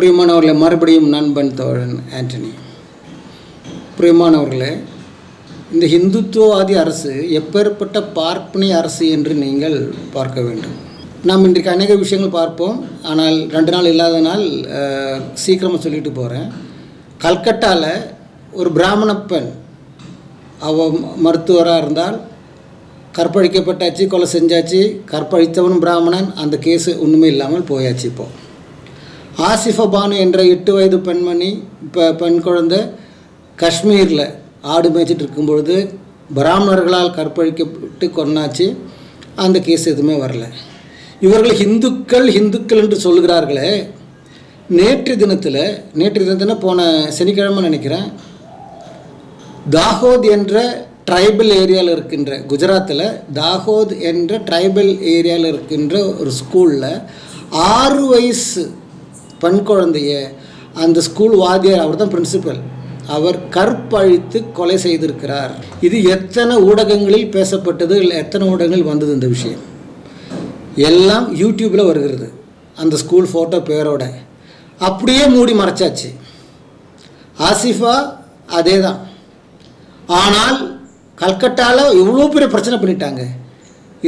பிரியமானவர்களே மறுபடியும் நண்பன் தோழன் ஆண்டனி. பிரியமானவர்களே இந்த ஹிந்துத்துவவாதி அரசு எப்பேற்பட்ட பார்ப்பனை அரசு என்று நீங்கள் பார்க்க வேண்டும்? நாம் இன்றைக்கு அநேக விஷயங்கள் பார்ப்போம். ஆனால் ரெண்டு நாள் இல்லாத நாள் சீக்கிரமாக சொல்லிட்டு போகிறேன் கல்கட்டாவில் ஒரு பிராமண பெண் அவ மருத்துவராக இருந்தால் கற்பழிக்கப்பட்டாச்சு கொலை செஞ்சாச்சு கற்பழித்தவனும் பிராமணன் அந்த கேஸு ஒன்றுமே இல்லாமல் போயாச்சு இப்போ. ஆசிஃபபானு என்ற எட்டு வயது பெண்மணி இப்போ பெண் குழந்தை காஷ்மீரில் ஆடு மேய்ச்சிட்டு இருக்கும்பொழுது பிராமணர்களால் கற்பழிக்கப்பட்டு கொன்னாச்சு. அந்த கேஸ் எதுவுமே வரல. இவர்கள் ஹிந்துக்கள் ஹிந்துக்கள் என்று சொல்கிறார்களே நேற்று தினத்தில் நேற்று தினத்தில் போன சனிக்கிழமை நினைக்கிறேன் தாகோத் என்ற ட்ரைபல் ஏரியாவில் இருக்கின்ற குஜராத்தில் தாகோத் என்ற ட்ரைபல் ஏரியாவில் இருக்கின்ற ஒரு ஸ்கூலில் ஆறு வயசு பெண் குழந்தைய அந்த ஸ்கூல் வாத்தியார் அவர் தான் பிரின்சிபல் அவர் கற்பழித்து கொலை செய்திருக்கிறார். இது எத்தனை ஊடகங்களில் பேசப்பட்டது இல்லை எத்தனை ஊடகங்களில் வந்தது இந்த விஷயம்? எல்லாம் யூடியூப்பில் வருகிறது அந்த ஸ்கூல் ஃபோட்டோ பேரோட. அப்படியே மூடி மறைச்சாச்சு. ஆசிஃபா அதே தான் ஆனால் கல்கட்டாவில் எவ்வளோ பெரிய பிரச்சனை பண்ணிட்டாங்க.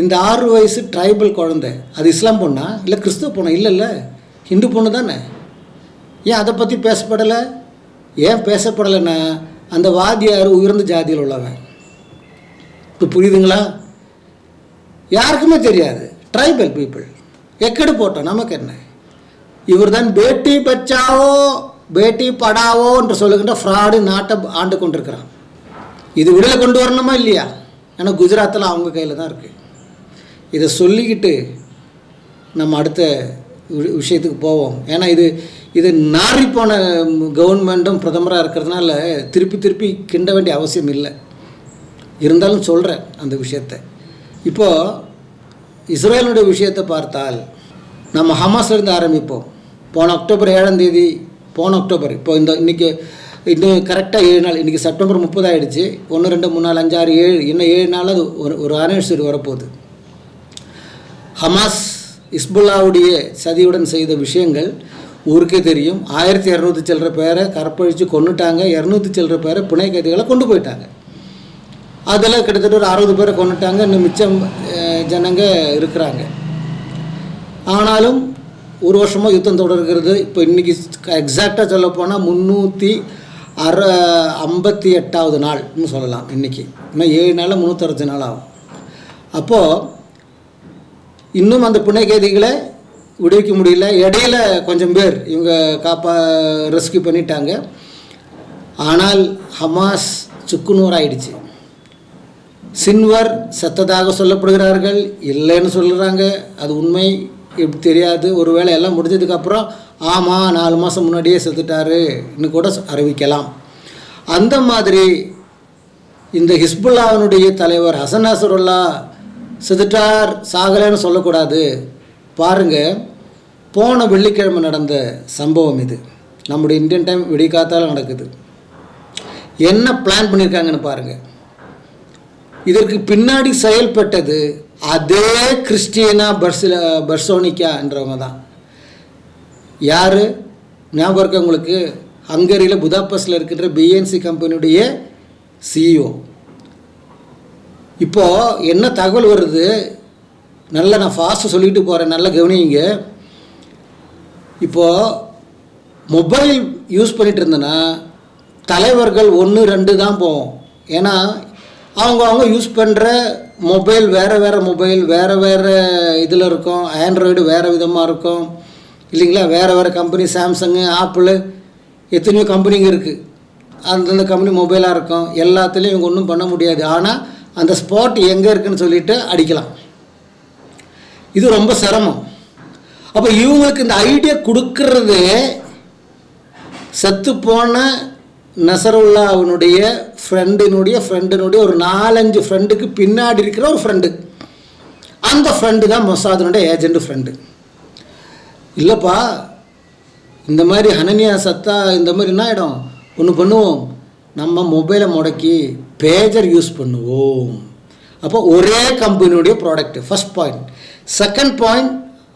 இந்த ஆறு வயசு ட்ரைபல் குழந்தை அது இஸ்லாம் பொண்ணா இல்லை கிறிஸ்துவ பொண்ணா? இல்லைல்ல. ஹிந்து பொண்ணு தானே? ஏன் அதை பற்றி பேசப்படலை? ஏன் பேசப்படலைன்னா அந்த வாத்தியார் உயர்ந்த ஜாதியில் உள்ளவன். இப்போ புரியுதுங்களா? யாருக்குமே தெரியாது. ட்ரைபல் பீப்புள் எக்கடு போட்டோம் நமக்கு என்ன? இவர் தான் பேட்டி பச்சாவோ பேட்டி படாவோ என்று சொல்லுகின்ற ஃப்ராடு நாட்டை ஆண்டு கொண்டிருக்கிறான். இது விடுதலை கொண்டு வரணுமா இல்லையா? ஏன்னா குஜராத்தில் அவங்க கையில் தான் இருக்குது இதை சொல்லிக்கிட்டு நம்ம அடுத்த விஷயத்துக்கு போவோம். ஏன்னா இது இது நாறிப்போன கவர்மெண்ட்டும் பிரதமராக இருக்கிறதுனால திருப்பி திருப்பி கிண்ட வேண்டிய அவசியம் இல்லை. இருந்தாலும் சொல்கிறேன் அந்த விஷயத்தை. இப்போது இஸ்ரேலுடைய விஷயத்தை பார்த்தால் நம்ம ஹமாஸ்லேருந்து ஆரம்பிப்போம். போன அக்டோபர் ஏழாம் தேதி போன அக்டோபர் இப்போ இந்த இன்றைக்கி இன்னும் கரெக்டாக ஏழு நாள் இன்றைக்கி செப்டம்பர் முப்பது ஆகிடுச்சு ஒன்று ரெண்டு மூணு நாலு அஞ்சு ஆறு ஏழு இன்னும் ஏழு நாள் அது ஒரு ஒரு ஆனிவர்சரி வரப்போகுது. ஹமாஸ் இஸ்புல்லாவுடைய சதியுடன் செய்த விஷயங்கள் ஊருக்கே தெரியும். ஆயிரத்தி இரநூத்தி சில்லற பேரை கற்பழித்து கொண்டுட்டாங்க இரநூத்தி சில்லற பேரை பிணை கைதிகளை கொண்டு போயிட்டாங்க. அதில் கிட்டத்தட்ட ஒரு அறுபது பேரை கொண்டுட்டாங்க இன்னும் மிச்சம் ஜனங்க இருக்கிறாங்க. ஆனாலும் ஒரு வருஷமாக யுத்தம் தொடர்கிறது. இப்போ இன்றைக்கி எக்ஸாக்டாக சொல்ல போனால் முந்நூற்றி அற ஐம்பத்தி எட்டாவது நாள்னு சொல்லலாம். இன்றைக்கி இன்னும் ஏழு நாளில் முந்நூற்றறுபத்தி நாள் ஆகும். அப்போது இன்னும் அந்த பிணை கைதிகளை விடுவிக்க முடியல. இடையில கொஞ்சம் பேர் இவங்க காப்பா ரெஸ்கியூ பண்ணிட்டாங்க. ஆனால் ஹமாஸ் சுக்குநூறு ஆயிடுச்சு சின்வர் செத்ததாக சொல்லப்படுகிறார்கள். இல்லைன்னு சொல்கிறாங்க அது உண்மை. எப்படி தெரியாது. ஒருவேளை எல்லாம் முடிஞ்சதுக்கப்புறம் ஆமாம் நாலு மாதம் முன்னாடியே செத்துட்டாருன்னு கூட அறிவிக்கலாம். அந்த மாதிரி இந்த ஹிஸ்புல்லாவினுடைய தலைவர் ஹசன் நசருல்லா செத்துட்டார் சாகலைன்னு சொல்லக்கூடாது. பாருங்கள் போன வெள்ளிக்கிழமை நடந்த சம்பவம் இது. நம்முடைய இந்தியன் டைம் விடிகாத்தால நடக்குது. என்ன பிளான் பண்ணியிருக்காங்கன்னு பாருங்கள் இதற்கு பின்னாடி செயல்பட்டது அதே கிறிஸ்டியனா பர்சில பர்சோனிக்கா என்றவங்க தான். யார்? ஞாபகம் இருக்கா உங்களுக்கு? ஹங்கரியில் புதாபஸ்டில் இருக்கின்ற பிஎன்சி கம்பெனியுடைய சிஇஓ இப்போது என்ன தகவல் வருது? நல்லா நான் ஃபாஸ்ட்டு சொல்லிட்டு போகிறேன் நல்லா கவனிங்க. இப்போது மொபைல் யூஸ் பண்ணிகிட்டு இருந்தேன்னா தலைவர்கள் ஒன்று ரெண்டு தான் போவோம். ஏன்னா அவங்க அவங்க யூஸ் பண்ணுற மொபைல் வேறு வேறு மொபைல் வேறு வேறு இதில் இருக்கும். ஆண்ட்ராய்டு வேறு விதமாக இருக்கும். இல்லைங்களா? வேறு வேறு கம்பெனி சாம்சங்கு ஆப்பிள் எத்தனையோ கம்பெனிங்க இருக்குது அந்தந்த கம்பெனி மொபைலாக இருக்கும். எல்லாத்துலேயும் இவங்க ஒன்றும் பண்ண முடியாது. ஆனால் அந்த ஸ்பாட் எங்கே இருக்குன்னு சொல்லிட்டு அடிக்கலாம். இது ரொம்ப சிரமம். அப்போ இவங்களுக்கு இந்த ஐடியா கொடுக்கறது செத்து போன நசருல்லா ஃப்ரெண்டினுடைய ஃப்ரெண்டினுடைய ஒரு நாலஞ்சு ஃப்ரெண்டுக்கு பின்னாடி இருக்கிற ஒரு ஃப்ரெண்டு அந்த ஃப்ரெண்டு தான் மொசாதனுடைய ஏஜெண்ட் ஃப்ரெண்டு இல்லைப்பா இந்த மாதிரி ஹனனியா சத்தா இந்த மாதிரி என்ன ஆகிடும் ஒன்று பண்ணுவோம். நம்ம மொபைலை முடக்கி பேஜர் யூஸ் பண்ணுவோம். அப்போ ஒரே கம்பெனியுடைய product first point second point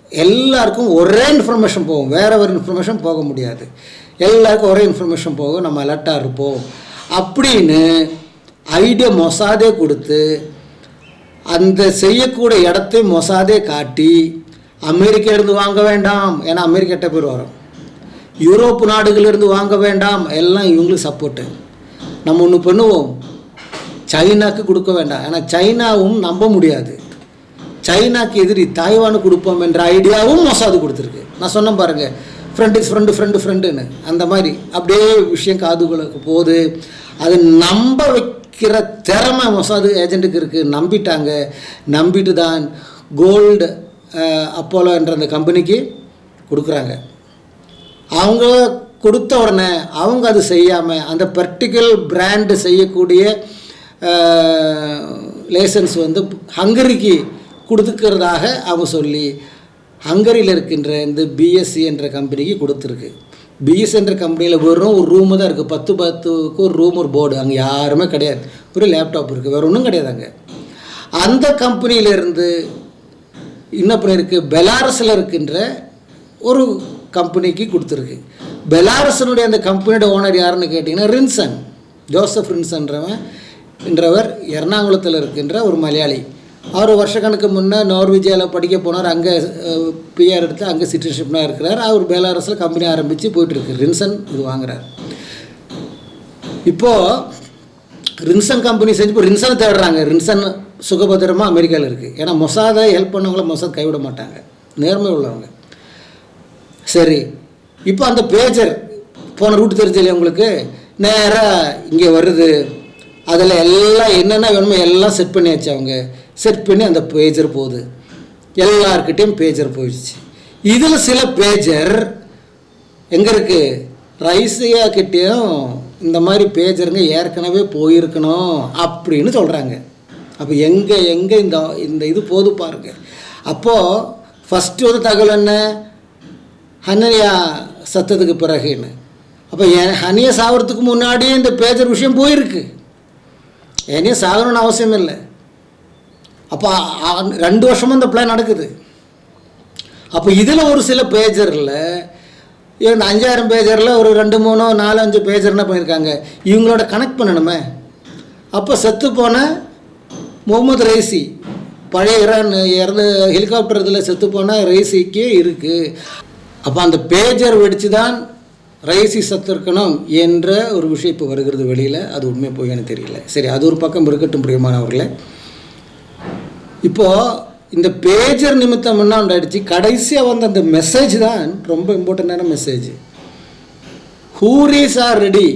எல்லாருக்கும் ஒரே இன்ஃபர்மேஷன் போகும். வேற ஒரு இன்ஃபர்மேஷன் போக முடியாது. எல்லாருக்கும் ஒரே இன்ஃபர்மேஷன் போகும். நம்ம அலர்ட்டாக இருப்போம். அப்படின்னு ஐடியா மொசாதே கொடுத்து அந்த செய்யக்கூடிய இடத்தை மொசாதே காட்டி அமெரிக்கா இருந்து வாங்க வேண்டாம். ஏன்னா அமெரிக்கிட்ட பேர் வரும். யூரோப் நாடுகளிலிருந்து வாங்க வேண்டாம். எல்லாம் இவங்களுக்கு சப்போர்ட்டு நம்ம ஒன்று பண்ணுவோம். சைனாக்கு கொடுக்க வேண்டாம். ஏன்னா சைனாவும் நம்ப முடியாது. சைனாக்கு எதிரி தாய்வானு கொடுப்போம் என்ற ஐடியாவும் மொசாது கொடுத்துருக்கு. நான் சொன்னேன் பாருங்கள் ஃப்ரெண்டு ஃப்ரெண்டு ஃப்ரெண்டு ஃப்ரெண்டுன்னு அந்த மாதிரி. அப்படியே விஷயம் காதுகளுக்கு போகுது. அது நம்ப வைக்கிற திறமை மொசாது ஏஜென்ட்டுக்கு இருக்குது நம்பிட்டாங்க. நம்பிட்டு தான் கோல்டு அப்போலோன்ற அந்த கம்பெனிக்கு கொடுக்குறாங்க. அவங்க கொடுத்த உடனே அவங்க அது செய்யாமல் அந்த பர்டிகுலர் பிராண்டு செய்யக்கூடிய லைசன்ஸ் வந்து ஹங்கரிக்கு கொடுத்துக்கிறதாக அவங்க சொல்லி ஹங்கரியில் இருக்கின்ற இந்த பிஎஸ்சி என்ற கம்பெனிக்கு கொடுத்துருக்கு. பிஎஸ் என்ற கம்பெனியில் வெறும் ஒரு ரூமு தான் இருக்குது பத்து பத்துக்கு ஒரு ரூம் ஒரு போர்டு அங்கே யாருமே கிடையாது. ஒரு லேப்டாப் இருக்குது வேறு ஒன்றும் கிடையாது அங்கே. அந்த கம்பெனியிலேருந்து என்ன பண்ணியிருக்கு பெலாரஸில் இருக்கின்ற ஒரு கம்பெனிக்கு கொடுத்துருக்கு. பெலாரஸனுடைய அந்த கம்பெனியோட ஓனர் யாருன்னு கேட்டிங்கன்னா ரின்சன் ஜோசப் ரின்சன்றவன். என்றவர் எர்ணாகுளத்தில் இருக்கின்ற ஒரு மலையாளி. அவர் வருஷக்கணக்கு முன்னே நார்விஜியாவில் படிக்க போனார். அங்கே பிஆர் எடுத்து அங்கே சிட்டிசன்ஷிப்னாக இருக்கிறார். அவர் பெலாரஸில் கம்பெனி ஆரம்பித்து போயிட்டுருக்கு. ரின்சன் இது வாங்குறார். இப்போது ரின்சன் கம்பெனி செஞ்சு இப்போ ரின்சனை தேடுறாங்க. ரின்சன் சுகபத்திரமாக அமெரிக்காவில் இருக்குது ஏன்னா மொசாதை ஹெல்ப் பண்ணவங்கள மொசாத் கைவிட மாட்டாங்க. நேர்மை உள்ளவங்க. சரி. இப்போ அந்த பேஜர் போன ரூட் தெரிஞ்சல உங்களுக்கு? நேராக இங்கே வருது. அதில் எல்லாம் என்னென்ன வேணுமோ எல்லாம் செட் பண்ணியாச்சு அவங்க. செட் பண்ணி அந்த பேஜர் போகுது. எல்லார்கிட்டேயும் பேஜர் போயிடுச்சு. இதில் சில பேஜர் எங்கே இருக்குது ரைஸியா கிட்டேயும் இந்த மாதிரி பேஜருங்க ஏற்கனவே போயிருக்கணும் அப்படின்னு சொல்கிறாங்க அப்போ எங்கே எங்கே இந்த இந்த இது போது பாருங்க. அப்போது ஃபஸ்ட்டு ஒரு தகவல் என்ன? ஹனியா சத்தத்துக்கு பிறகுன்னு அப்போ என் ஹனியா சாகிறதுக்கு முன்னாடியே இந்த பேஜர் விஷயம் போயிருக்கு. என்னையும் சாகணும்னு அவசியம் இல்லை. அப்போ ரெண்டு வருஷமும் இந்த பிளான் நடக்குது. அப்போ இதில் ஒரு சில பேஜரில் இந்த அஞ்சாயிரம் பேஜரில் ஒரு ரெண்டு மூணோ நாலு அஞ்சு பேஜர் என்ன பண்ணியிருக்காங்க இவங்களோட கனெக்ட் பண்ணணுமே. அப்போ செத்து போன முகமது ரைசி பழைய இறந்து ஹெலிகாப்டர் இதில் செத்து போன ரைசிக்கு இருக்குது அப்போ அந்த பேஜர் வெடித்து தான் ரைசி சத்திருக்கணும் என்ற ஒரு விஷயம் இப்போ வருகிறது வெளியில். அது உண்மை போய் தெரியல. சரி அது ஒரு பக்கம் இருக்கட்டும் பிரியமானவர்களே. இப்போது இந்த பேஜர் நிமித்தம் என்ன உண்டாயிடுச்சு? கடைசியாக வந்த அந்த மெசேஜ் தான் ரொம்ப இம்பார்ட்டண்ட்டான மெசேஜ் ஹூரிஸ் ஆர் ரெடி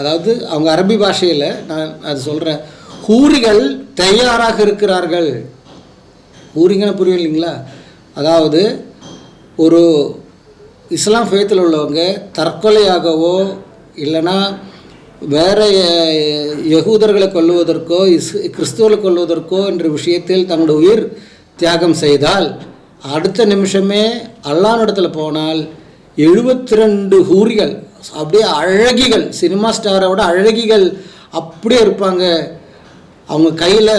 அதாவது அவங்க அரபி பாஷையில் நான் அது சொல்கிறேன் ஹூரிகள் தயாராக இருக்கிறார்கள். ஊரிங்கன்னு புரியும் இல்லைங்களா? அதாவது ஒரு இஸ்லாம் ஃபேத்தில் உள்ளவங்க தற்கொலையாகவோ இல்லைன்னா வேறு யகூதர்களை கொல்லுவதற்கோ இஸ் கிறிஸ்துவர்களை கொல்லுவதற்கோ என்ற விஷயத்தில் தங்களுடைய உயிர் தியாகம் செய்தால் அடுத்த நிமிஷமே அல்லானிடத்தில் போனால் எழுபத்தி ரெண்டு ஹூரிகள் அப்படியே அழகிகள் சினிமா ஸ்டாரை விட அழகிகள் அப்படியே இருப்பாங்க. அவங்க கையில்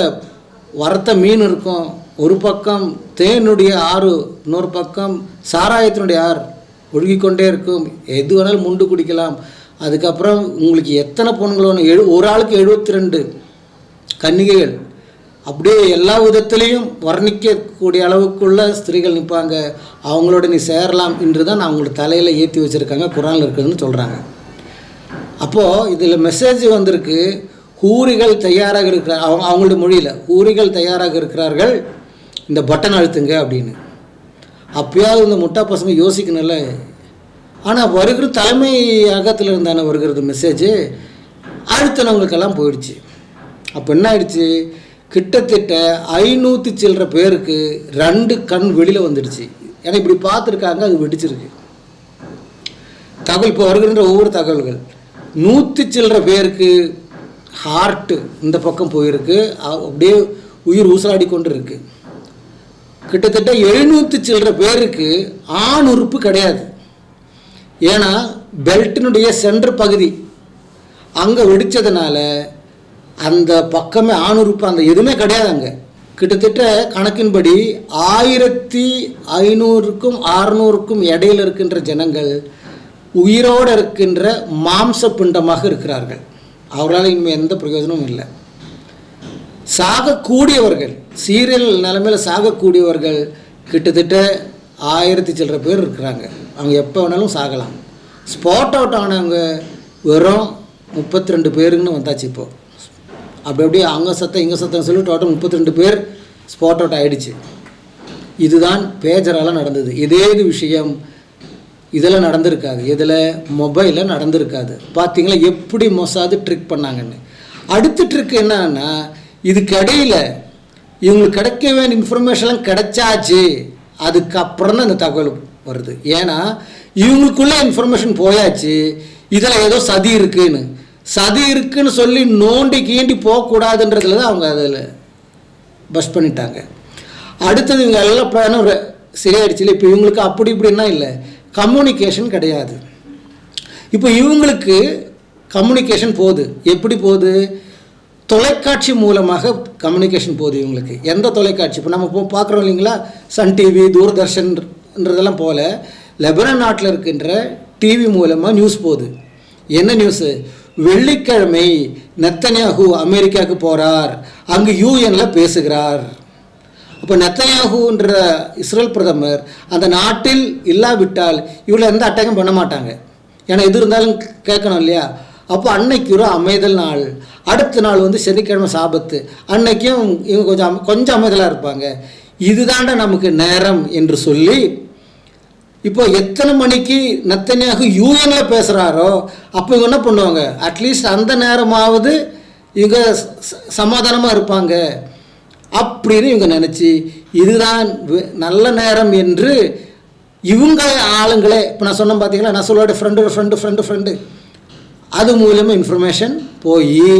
வறுத்த மீன் இருக்கும். ஒரு பக்கம் தேனுடைய ஆறு இன்னொரு பக்கம் சாராயத்தினுடைய ஆறு ஒழுகிக்கொண்டே இருக்கும். எது வேணாலும் முண்டு குடிக்கலாம். அதுக்கப்புறம் உங்களுக்கு எத்தனை பொண்ணுங்களோ எழு ஒரு ஆளுக்கு எழுபத்தி ரெண்டு கன்னிகைகள். அப்படியே எல்லா விதத்துலேயும் வர்ணிக்கக்கூடிய அளவுக்குள்ள ஸ்திரீகள் நிற்பாங்க அவங்களோட நீ சேரலாம் என்று தான் அவங்களோட தலையில் ஏற்றி வச்சுருக்காங்க குரானில் இருக்குதுன்னு சொல்கிறாங்க அப்போது இதில் மெசேஜ் வந்திருக்கு ஹூரிகள் தயாராக இருக்கிறார் அவங்க அவங்களோட மொழியில் ஹூரிகள் தயாராக இருக்கிறார்கள் இந்த பட்டன் அழுத்துங்க அப்படின்னு. அப்பயாவது இந்த முட்டா பசங்க யோசிக்கணும்ல. ஆனால் வருகிற தலைமை அகத்தில் இருந்தான வருகிறது மெசேஜ் அழுத்தினவங்களுக்கெல்லாம் போயிடுச்சு. அப்போ என்ன ஆயிடுச்சு? கிட்டத்தட்ட ஐநூற்றி சில்லற பேருக்கு ரெண்டு கண் வெளியில் வந்துடுச்சு. ஏன்னா இப்படி பார்த்துருக்காங்க அது வெடிச்சிருக்கு. தகவல் இப்போ வருகின்ற ஒவ்வொரு தகவல்கள். நூற்றி சில்லற பேருக்கு ஹார்ட்டு இந்த பக்கம் போயிருக்கு. அப்படியே உயிர் ஊசலாடி கொண்டு இருக்குது கிட்டத்தட்ட எழுநூற்றி சில்லற பேருக்கு ஆண் உறுப்பு கிடையாது. ஏன்னா பெல்ட்டினுடைய சென்ட்ரு பகுதி அங்கே வெடித்ததுனால அந்த பக்கமே ஆண் உறுப்பு அந்த எதுவுமே கிடையாது அங்கே. கிட்டத்தட்ட கணக்கின்படி ஆயிரத்தி ஐநூறுக்கும் அறுநூறுக்கும் இடையில் இருக்கின்ற ஜனங்கள் உயிரோடு இருக்கின்ற மாம்ச பிண்டமாக இருக்கிறார்கள். அவர்களால் இனிமேல் எந்த பிரயோஜனமும் இல்லை. சாகக்கூடியவர்கள் சீரியல் நிலமையில் சாகக்கூடியவர்கள் கிட்டத்தட்ட ஆயிரத்தி சில்லற பேர் இருக்கிறாங்க. அவங்க எப்போ வேணாலும் சாகலாம். ஸ்பாட் அவுட் ஆனவங்க வெறும் முப்பத்தி ரெண்டு பேருக்குன்னு வந்தாச்சு இப்போது அப்படி அப்படியே அங்கே சத்தம் இங்கே சத்தம் சொல்லி டோட்டல் முப்பத்தி ரெண்டு பேர் ஸ்பாட் அவுட் ஆகிடுச்சு இதுதான் பேஜரால் நடந்தது. இதே இது விஷயம் இதில் நடந்திருக்காது. இதில் மொபைலில் நடந்திருக்காது. பார்த்தீங்களா எப்படி மொசாது ட்ரிக் பண்ணாங்கன்னு. அடுத்த ட்ரிக் என்னன்னா இதுக்கு இடையில இவங்களுக்கு கிடைக்க வேண்டிய இன்ஃபர்மேஷன்லாம் கிடைச்சாச்சு. அதுக்கப்புறம் தான் இந்த தகவல் வருது. ஏன்னா இவங்களுக்குள்ளே இன்ஃபர்மேஷன் போயாச்சு. இதில் ஏதோ சதி இருக்குன்னு. சதி இருக்குன்னு சொல்லி நோண்டி கீண்டி போகக்கூடாதுன்றதுல தான் அவங்க அதில் பஸ் பண்ணிட்டாங்க. அடுத்தது இவங்க எல்லாம் பிளானும் சரியாயிடுச்சு இல்லை இப்போ இவங்களுக்கு அப்படி இப்படின்னா இல்லை. கம்யூனிகேஷன் கிடையாது. இப்போ இவங்களுக்கு கம்யூனிகேஷன் போகுது. எப்படி போகுது? தொலைக்காட்சி மூலமாக கம்யூனிகேஷன் போகுது இவங்களுக்கு. எந்த தொலைக்காட்சி? இப்போ நம்ம இப்போ பார்க்குறோம் இல்லைங்களா? சன் டிவி தூர்தர்ஷன்ன்றதெல்லாம் போல லெபனன் நாட்டில் இருக்கின்ற டிவி மூலமாக நியூஸ் போகுது. என்ன நியூஸு வெள்ளிக்கிழமை நெத்தன்யாகு அமெரிக்காவுக்கு போகிறார் அங்கு யூஎனில் பேசுகிறார். அப்போ நெத்தன்யாகுன்ற இஸ்ரேல் பிரதமர் அந்த நாட்டில் இல்லாவிட்டால் இவ்வளோ எந்த அட்டாக்கும் பண்ண மாட்டாங்க. ஏன்னா எது இருந்தாலும் கேட்கணும் இல்லையா? அப்போ அன்னைக்கு ஒரு அமைதல் நாள். அடுத்த நாள் வந்து சனிக்கிழமை சாபத்து. அன்னைக்கும் இவங்க கொஞ்சம் கொஞ்சம் அமைதலாக இருப்பாங்க. இதுதாண்டா நமக்கு நேரம் என்று சொல்லி இப்போ எத்தனை மணிக்கு நத்தனியாக யூஎனில் பேசுகிறாரோ அப்போ இவங்க என்ன பண்ணுவாங்க? அட்லீஸ்ட் அந்த நேரமாவது இவங்க சமாதானமாக இருப்பாங்க அப்படின்னு இவங்க நினச்சி இதுதான் நல்ல நேரம் என்று இவங்க ஆளுங்களே இப்போ நான் சொன்னேன் பார்த்தீங்களா நான் சொல்லுவோட ஃப்ரெண்டு ஃப்ரெண்டு ஃப்ரெண்டு ஃப்ரெண்டு அது மூலியமாக இன்ஃபர்மேஷன் போய்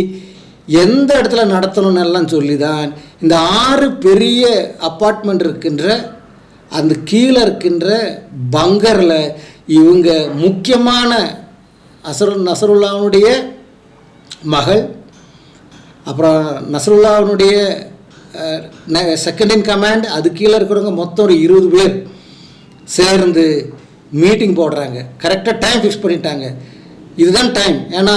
எந்த இடத்துல நடத்தணும்னு எல்லாம் சொல்லி தான் இந்த ஆறு பெரிய அப்பார்ட்மெண்ட் இருக்கின்ற அந்த கீழே இருக்கின்ற பங்கரில் இவங்க முக்கியமான அசரு நசருல்லாவுடைய மகள் அப்புறம் நசருல்லாவுடைய செகண்ட் இன் கமாண்ட் அது கீழே இருக்கிறவங்க மொத்தம் ஒரு இருபது பேர் சேர்ந்து மீட்டிங் போடுறாங்க. கரெக்டாக டைம் ஃபிக்ஸ் பண்ணிட்டாங்க. இதுதான் டைம் ஏன்னா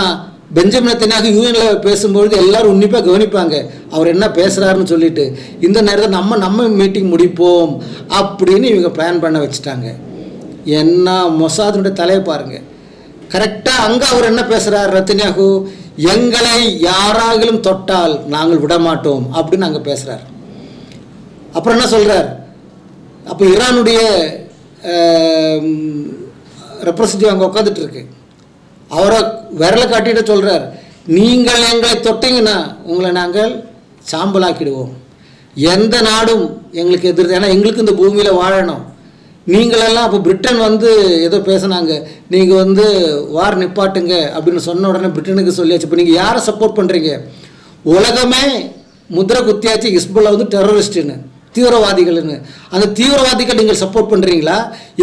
பெஞ்சமின் நெத்தன்யாகு யூஎன்ல பேசும்பொழுது எல்லாரும் உன்னிப்பாக கவனிப்பாங்க. அவர் என்ன பேசுகிறாருன்னு சொல்லிட்டு இந்த நேரத்தில் நம்ம நம்ம மீட்டிங் முடிப்போம் அப்படின்னு இவங்க பிளான் பண்ண வச்சுட்டாங்க. என்ன மொசாதுடைய தலையை பாருங்க. கரெக்டாக அங்கே அவர் என்ன பேசுகிறார் ரத்தினியாகு? எங்களை யாராகிலும் தொட்டால் நாங்கள் விடமாட்டோம் அப்படின்னு அங்கே பேசுகிறார் அப்புறம் என்ன சொல்கிறார் அப்போ ஈரானுடைய ரெப்ரசன்டேட்டிவ் அங்கே உட்காந்துட்டு இருக்கு. அவரை விரலை காட்டிட்டு சொல்கிறார் நீங்கள் எங்களை தொட்டிங்கன்னா உங்களை நாங்கள் சாம்பலாக்கிடுவோம். எந்த நாடும் எங்களுக்கு எதிர்த்து ஏன்னா எங்களுக்கு இந்த பூமியில் வாழணும். நீங்களெல்லாம் அப்போ பிரிட்டன் வந்து ஏதோ பேசுனாங்க நீங்கள் வந்து வார் நிப்பாட்டுங்க அப்படின்னு சொன்ன உடனே பிரிட்டனுக்கு சொல்லியாச்சு. இப்போ நீங்கள் யாரை சப்போர்ட் பண்ணுறீங்க உலகமே முதிரை குத்தியாச்சு ஹிஸ்புல்லா வந்து டெரரிஸ்ட்டுன்னு தீவிரவாதிகள்னு. அந்த தீவிரவாதிகள் நீங்கள் சப்போர்ட் பண்ணுறீங்களா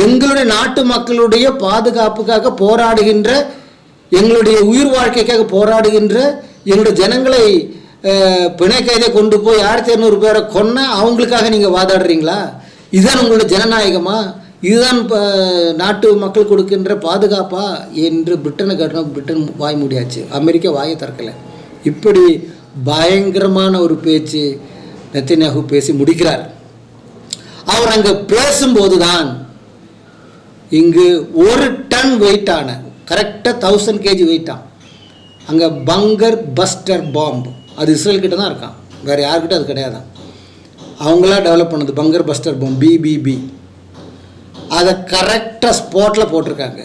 எங்களுடைய நாட்டு மக்களுடைய பாதுகாப்புக்காக போராடுகின்ற எங்களுடைய உயிர் வாழ்க்கைக்காக போராடுகின்ற எங்களுடைய ஜனங்களை பிணை கைதை கொண்டு போய் ஆயிரத்தி இரநூறு பேரை கொன்ன அவங்களுக்காக நீங்கள் வாதாடுறீங்களா? இதுதான் உங்களுடைய ஜனநாயகமா? இதுதான் இப்போ நாட்டு மக்கள் கொடுக்கின்ற பாதுகாப்பா? என்று பிரிட்டனை கட்டணும் பிரிட்டன் வாய் முடியாச்சு. அமெரிக்கா வாயை திறக்கலை. இப்படி பயங்கரமான ஒரு பேச்சு நெத்தன்யாகு பேசி முடிக்கிறார். அவர் அங்கே பேசும்போது தான் இங்கு ஒரு டன் வெயிட்டான கரெக்டாக தௌசண்ட் கேஜி வெயிட்டான் அங்கே பங்கர் பஸ்டர் பாம்பு. அது இஸ்ரேல்கிட்ட தான் இருக்கான் வேறு யார்கிட்ட அது கிடையாதான் அவங்களா டெவலப் பண்ணது பங்கர் பஸ்டர் பாம்பு பிபிபி அதை கரெக்டாக ஸ்பாட்டில் போட்டிருக்காங்க.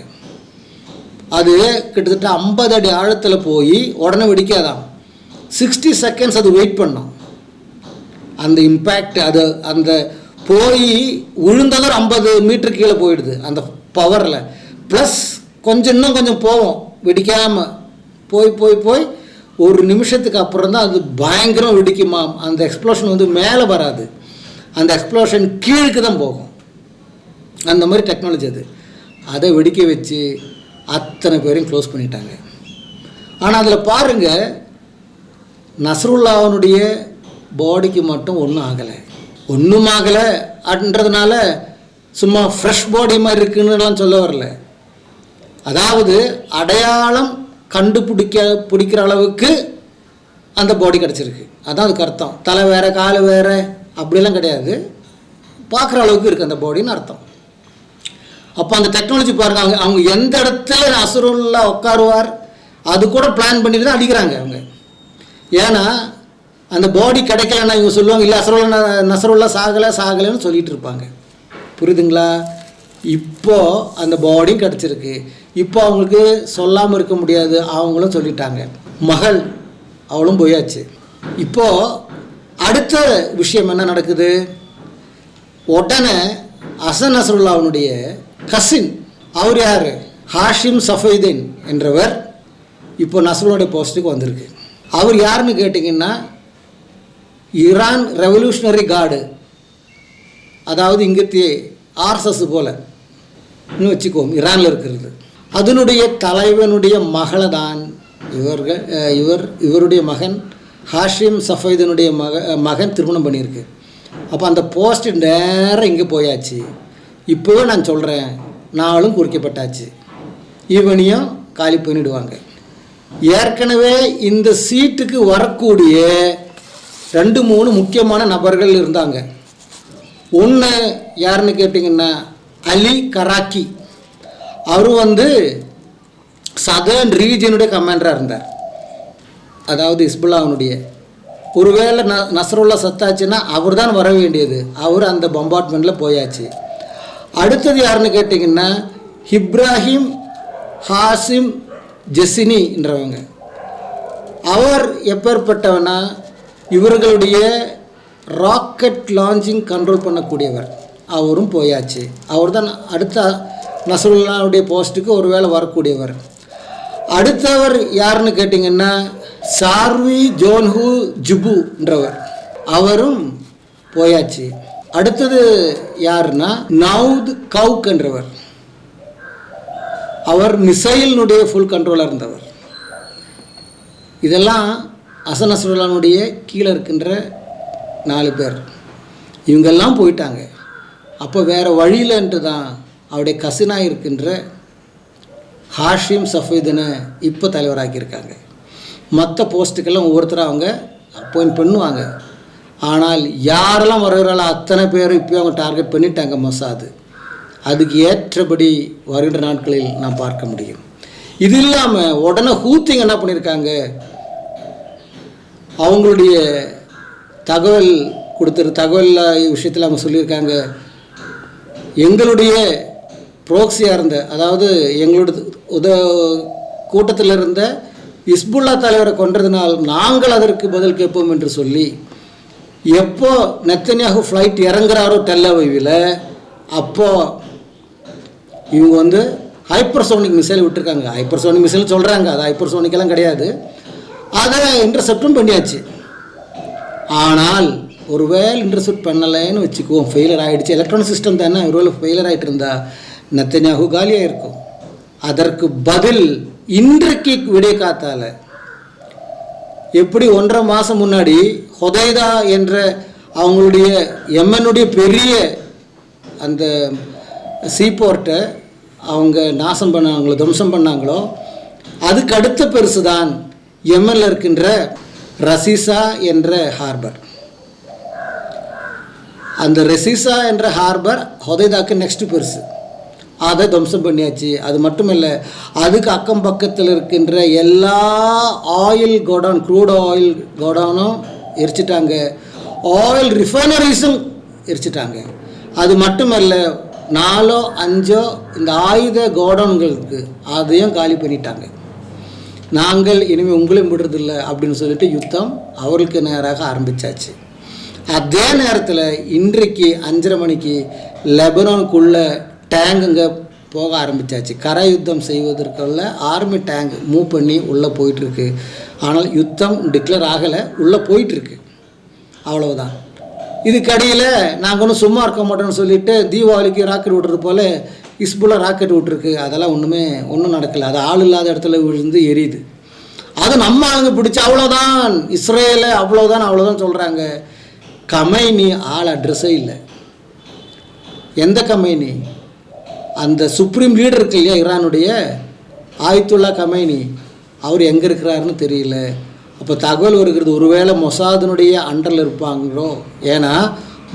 அது கிட்டத்தட்ட ஐம்பது அடி ஆழத்தில் போய் உடனே வெடிக்காதான் சிக்ஸ்டி செகண்ட்ஸ் அது வெயிட் பண்ணோம். அந்த இம்பேக்ட் அது அந்த போய் விழுந்ததும் ஐம்பது மீட்டர் கீழே போயிடுது. அந்த பவரில் ப்ளஸ் கொஞ்சம் இன்னும் கொஞ்சம் போவோம். வெடிக்காமல் போய் போய் போய் ஒரு நிமிஷத்துக்கு அப்புறம் தான் அது பயங்கரம் வெடிக்குமாம். அந்த எக்ஸ்ப்ளோஷன் வந்து மேலே வராது. அந்த எக்ஸ்ப்ளோஷன் கீழுக்கு தான் போகும். அந்த மாதிரி டெக்னாலஜி அது. அதை வெடிக்க வச்சு அத்தனை பேரையும் க்ளோஸ் பண்ணிட்டாங்க. ஆனால் அதில் பாருங்கள் நசருல்லாவனுடைய பாடிக்கு மட்டும் ஒன்றும் ஆகலை. ஒன்றும் ஆகலை அப்படின்றதுனால சும்மா ஃப்ரெஷ் பாடி மாதிரி இருக்குன்னுலாம் சொல்ல வரல. அதாவது அடையாளம் கண்டுபிடிக்க பிடிக்கிற அளவுக்கு அந்த பாடி கிடச்சிருக்கு. அதான் அதுக்கு அர்த்தம். தலை வேறு கால் வேறு அப்படிலாம் கிடையாது. பார்க்குற அளவுக்கு இருக்குது அந்த பாடின்னு அர்த்தம். அப்போ அந்த டெக்னாலஜி பாருங்க அவங்க அவங்க எந்த இடத்துல அசுருல்லா உட்காருவார் அது கூட பிளான் பண்ணிட்டு தான் அடிக்கிறாங்க அவங்க. ஏன்னா அந்த பாடி கிடைக்கலன்னா இவங்க சொல்லுவாங்க இல்லை அசருல்லா நசருல்லா சாகலை சாகலைன்னு சொல்லிட்டு இருப்பாங்க. புரியுதுங்களா? இப்போது அந்த பாடியும் கிடச்சிருக்கு. இப்போ அவங்களுக்கு சொல்லாமல் இருக்க முடியாது. அவங்களும் சொல்லிட்டாங்க. மகள் அவளும் போயாச்சு. இப்போது அடுத்த விஷயம் என்ன நடக்குது? உடனே அசன் நசருல்லாவுடைய கசின் அவர் யார்? ஹாஷிம் சஃபைதீன் என்றவர் இப்போ நசருல்லாவுடைய போஸ்ட்டுக்கு வந்திருக்கு. அவர் யாருன்னு கேட்டிங்கன்னா ஈரான் ரெவல்யூஷனரி கார்டு அதாவது இங்கத்திய ஆர்எஸ்எஸ் போல. இன்னும் வச்சுக்குவோம் ஈரானில் இருக்கிறது. அதனுடைய தலைவனுடைய மகளை தான் இவர்கள் இவர் இவருடைய மகன் ஹாஷிம் சஃபைதனுடைய மக மகன் திருமணம் பண்ணியிருக்கு. அப்போ அந்த போஸ்ட் நேரம் இங்கே போயாச்சு. இப்போவே நான் சொல்கிறேன் நாளும் குறிக்கப்பட்டாச்சு. இவனையும் காலி பண்ணிடுவாங்க. ஏற்கனவே இந்த சீட்டுக்கு வரக்கூடிய ரெண்டு மூணு முக்கியமான நபர்கள் இருந்தாங்க. ஒன்று யாருன்னு கேட்டிங்கன்னா அலி கராக்கி. அவர் வந்து சதர்ன் ரீஜனுடைய கமாண்டராக இருந்தார். அதாவது இஸ்புல்லாவுனுடைய ஒருவேளை ந நசருல்லா சத்தாச்சுன்னா அவர் தான் வர வேண்டியது. அவர் அந்த பம்பார்ட்மெண்ட்டில் போயாச்சு. அடுத்தது யாருன்னு கேட்டிங்கன்னா இப்ராஹிம் ஹாசிம் ஜெசினின்றவங்க. அவர் எப்பேற்பட்டவனா இவர்களுடைய ராக்கெட் லான்ச்சிங் கண்ட்ரோல் பண்ணக்கூடியவர். அவரும் போயாச்சு. அவர் தான் அடுத்த நசருல்லாவுடைய போஸ்ட்டுக்கு ஒரு வேளை வரக்கூடியவர். அடுத்தவர் யாருன்னு கேட்டிங்கன்னா சார்வி ஜோன்ஹு ஜுபுன்றவர் அவரும் போயாச்சு. அடுத்தது யாருன்னா நவுத் கவுக் என்றவர். அவர் மிசைலினுடைய ஃபுல் கண்ட்ரோலாக இருந்தவர். இதெல்லாம் அசன் கீழே இருக்கின்ற நாலு பேர். இவங்கெல்லாம் போயிட்டாங்க. அப்போ வேறு வழியிலன்ட்டு தான் அவருடைய கசினாக இருக்கின்ற ஹாஷிம் சஃபீதுன்னு இப்போ தலைவராக்கியிருக்காங்க. மற்ற போஸ்ட்டுக்கெல்லாம் ஒவ்வொருத்தரும் அவங்க அப்பாயின்ட் பண்ணுவாங்க. ஆனால் யாரெல்லாம் வருகிறாங்களோ அத்தனை பேரும் இப்போ அவங்க டார்கெட் பண்ணிட்டாங்க மொசாது. அதுக்கு ஏற்றபடி வருகின்ற நாட்களில் நாம் பார்க்க முடியும். இது இல்லாமல் உடனே ஹூத்திங்க என்ன பண்ணியிருக்காங்க? அவங்களுடைய தகவல் கொடுத்துரு தகவல் விஷயத்தில் அவங்க சொல்லியிருக்காங்க. எங்களுடைய ப்ரோக்ஸியாக இருந்த அதாவது எங்களோட உத கூட்டத்தில் இருந்த இஸ்புல்லா தலைவரை கொன்றதினால் நாங்கள் அதற்கு பதில் கேட்போம் என்று சொல்லி எப்போ நெத்தனியாக ஃப்ளைட் இறங்குறாரோ டெல்லவைவில் அப்போ இவங்க வந்து ஹைப்பர்சோனிக் மிசைல் விட்டுருக்காங்க. ஹைப்பர்சோனிக் மிசைல் சொல்கிறாங்க அது ஹைப்பர்சோனிக்கெல்லாம் கிடையாது. அதை இன்டர்செப்டும் பண்ணியாச்சு. ஆனால் ஒருவேளை இன்டர்செப்ட் பண்ணலைன்னு வச்சுக்குவோம். ஃபெயிலர் ஆகிடுச்சு எலக்ட்ரானிக் சிஸ்டம் தானே? ஒருவேளை ஃபெயிலர் ஆகிட்டு இருந்தா நத்தனியாகு காலியாக இருக்கும். அதற்கு பதில் இன்றைக்கு விடை காத்தால. எப்படி ஒன்றரை மாதம் முன்னாடி ஹொதைதா என்ற அவங்களுடைய எம்என்னுடைய பெரிய அந்த சீபோர்ட்டை அவங்க நாசம் பண்ணாங்களோ துவம்சம் பண்ணாங்களோ அதுக்கு அடுத்த பெருசு தான் எம்எல் இருக்கின்ற ரசீசா என்ற ஹார்பர். அந்த ரெசிசா என்ற ஹார்பர் ஹொதைதாக்கு நெக்ஸ்ட் பெருசு. அதை துவம்சம் பண்ணியாச்சு. அது மட்டும் இல்லை அதுக்கு அக்கம் பக்கத்தில் இருக்கின்ற எல்லா ஆயில் கோடவுன் க்ரூட் ஆயில் கோடவுனும் எரிச்சிட்டாங்க. ஆயில் ரிஃபைனரிஸும் எரிச்சிட்டாங்க. அது மட்டுமல்ல நாலோ அஞ்சோ இந்த ஆயுத கோடவுன்களுக்கு அதையும் காலி பண்ணிட்டாங்க. நாங்கள் இனிமேல் உங்களையும் விடுறதில்ல அப்படின்னு சொல்லிட்டு யுத்தம் அவருக்கு நேராக ஆரம்பித்தாச்சு அதே நேரத்தில் இன்றைக்கு அஞ்சரை மணிக்கு லெபனானுக்குள்ளே டேங்குங்க போக ஆரம்பிச்சாச்சு. கரை யுத்தம் செய்வதற்குள்ள ஆர்மி டேங்க் மூவ் பண்ணி உள்ளே போயிட்டுருக்கு. ஆனால் யுத்தம் டிக்ளேர் ஆகலை உள்ளே போயிட்டுருக்கு. அவ்வளவுதான். இதுக்கடியில் நாங்கள் ஒன்றும் சும்மா இருக்க மாட்டோம்னு சொல்லிட்டு தீபாவளிக்கு ராக்கெட் விட்றது போல் இஸ்புல்லாக ராக்கெட் விட்ருக்கு அதெல்லாம் ஒன்றுமே ஒன்றும் நடக்கலை. அது ஆள் இல்லாத இடத்துல விழுந்து எரியுது. அது நம்ம ஆளுங்க பிடிச்சி அவ்வளோதான் இஸ்ரேலை அவ்வளோதான் அவ்வளோதான் சொல்கிறாங்க கமைனி ஆள் அட்ரஸே இல்லை. எந்த கமைனி? அந்த சுப்ரீம் லீடர் இருக்கு இல்லையா ஈரானுடைய ஆயத்துல்லா கமைனி. அவர் எங்கே இருக்கிறாருன்னு தெரியல. அப்போ தகவல் வருகிறது ஒருவேளை மொசாதினுடைய அண்டரில் இருப்பாங்களோ? ஏன்னா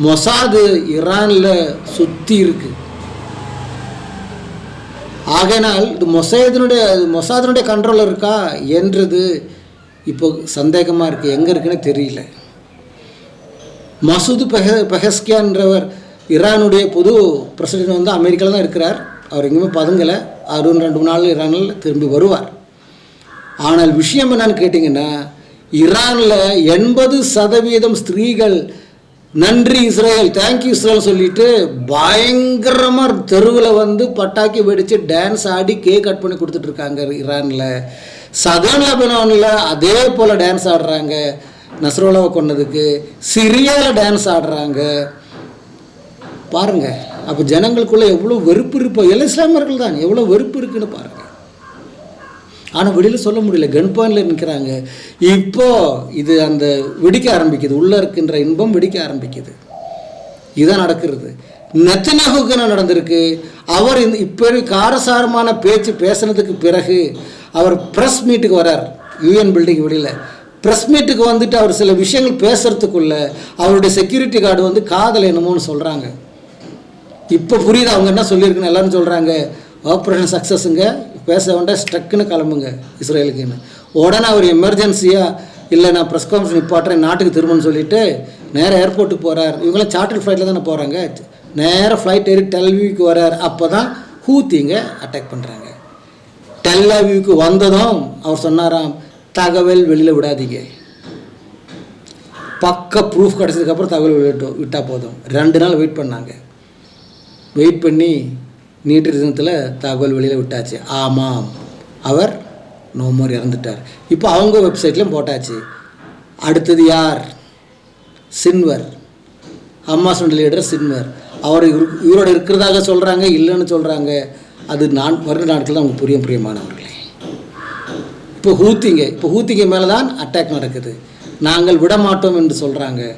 மொசாது ஈரானில் சுற்றி இருக்கு. ஆகையினால் இது மொசைதனுடைய மொசாதனுடைய கண்ட்ரோலில் இருக்கா? என்றது இப்போ சந்தேகமாக இருக்குது எங்கே இருக்குன்னு தெரியல. மசூது பெஹ பெஹஸ்கியான்றவர் ஈரானுடைய புது பிரசிடென்ட் வந்து அமெரிக்காவில் தான் இருக்கிறார். அவர் எங்கேயுமே பதுங்கலை. அவர் ரெண்டு மூணு நாள் ஈரானில் திரும்பி வருவார். ஆனால் விஷயம் என்னன்னு கேட்டிங்கன்னா ஈரானில் எண்பது சதவீதம் ஸ்திரீகள் நன்றி இஸ்ரேல் தேங்க்யூ இஸ்ரேல் சொல்லிட்டு பயங்கரமாக தெருவில் வந்து பட்டாக்கி வெடித்து டான்ஸ் ஆடி கேக் கட் பண்ணி கொடுத்துட்ருக்காங்க ஈரானில் சதன் லெபனானில் அதே போல் டான்ஸ் ஆடுறாங்க. நஸ்ரோலாவை கொண்டதுக்கு சிரியாவில் டான்ஸ் ஆடுறாங்க. பாருங்கள் அப்போ ஜனங்களுக்குள்ளே எவ்வளோ வெறுப்பு இருப்போ எல்லா இஸ்லாமியர்கள் தான் எவ்வளோ வெறுப்பு இருக்குன்னு பாருங்கள் ஆனால் வெளியில் சொல்ல முடியல கன் பாயிண்டில் நிற்கிறாங்க இப்போ இது அந்த வெடிக்க ஆரம்பிக்குது உள்ளே இருக்கின்ற இன்பம் வெடிக்க ஆரம்பிக்குது. இதுதான் நடக்கிறது. நெத்தனாகுக்கு என்ன நடந்திருக்கு? அவர் இந்த இப்போ காரசாரமான பேச்சு பேசுனதுக்கு பிறகு அவர் ப்ரெஸ் மீட்டுக்கு வரார் யூஎன் பில்டிங் வெளியில். ப்ரெஸ் மீட்டுக்கு வந்துட்டு அவர் சில விஷயங்கள் பேசுறதுக்குள்ள அவருடைய செக்யூரிட்டி கார்டு வந்து காதல் என்னமோன்னு சொல்கிறாங்க இப்போ புரியுது அவங்க என்ன சொல்லியிருக்குன்னு எல்லாரும் சொல்கிறாங்க ஆப்ரேஷன் சக்ஸஸுங்க பேச வேண்டாம் ஸ்ட்ரக்குன்னு கிளம்புங்க இஸ்ரேலுக்குன்னு. உடனே அவர் எமர்ஜென்சியாக இல்லை நான் ப்ரெஸ் கான்ஃபரன்ஸ் நிப்பாட்டுறேன் நாட்டுக்கு திரும்பணும்னு சொல்லிட்டு நேராக ஏர்போர்ட்டுக்கு போகிறார் இவங்களாம் சார்ட்டர் ஃப்ளைட்டில் தானே போகிறாங்க நேராக ஃப்ளைட் ஏறி டெல்வியூக்கு வரார். அப்போ தான் ஹூத்திங்க அட்டாக் பண்ணுறாங்க டெல்லவிக்கு வந்ததும் அவர் சொன்னாராம் தகவல் வெளியில் விடாதீங்க. பக்க ப்ரூஃப் கிடச்சதுக்கப்புறம் தகவல் விட்டு விட்டால் போதும். ரெண்டு நாள் வெயிட் பண்ணாங்க. வெயிட் பண்ணி நீட்டு தினத்தில் தகவல் வெளியில் விட்டாச்சு. ஆமாம். அவர் நோமோர் இறந்துட்டார். இப்போ அவங்க வெப்சைட்லேயும் போட்டாச்சு. அடுத்தது யார்? சின்வர். Hamas leader Sinwar. அவர் இவரோட இருக்கிறதாக சொல்கிறாங்க இல்லைன்னு சொல்கிறாங்க அது நான் வருட நாட்கள் அவங்க புரியும் பிரியமானவர்களே. இப்போ ஹூத்திங்க இப்போ ஹூத்திங்க மேலே தான் அட்டாக் நடக்குது. நாங்கள் விட மாட்டோம் என்று சொல்கிறாங்க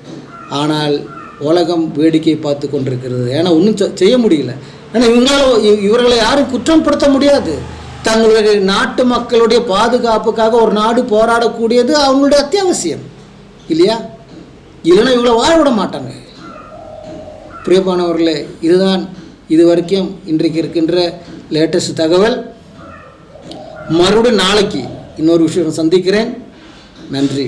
ஆனால் உலகம் வேடிக்கை பார்த்து கொண்டிருக்கிறது. ஏன்னா ஒன்றும் செய்ய முடியல. ஏன்னா இவங்களால இவர்களை யாரும் குற்றம் படுத்த முடியாது. தங்களுடைய நாட்டு மக்களுடைய பாதுகாப்புக்காக ஒரு நாடு போராடக்கூடியது அவங்களுடைய அத்தியாவசியம். இல்லையா? இல்லைன்னா இவங்களை வாழ விட மாட்டாங்க. பிரியமானவர்களே இதுதான் இது வரைக்கும் இன்றைக்கு இருக்கின்ற லேட்டஸ்ட் தகவல். மறுபடியும் நாளைக்கு இன்னொரு விஷயம் சந்திக்கிறேன். நன்றி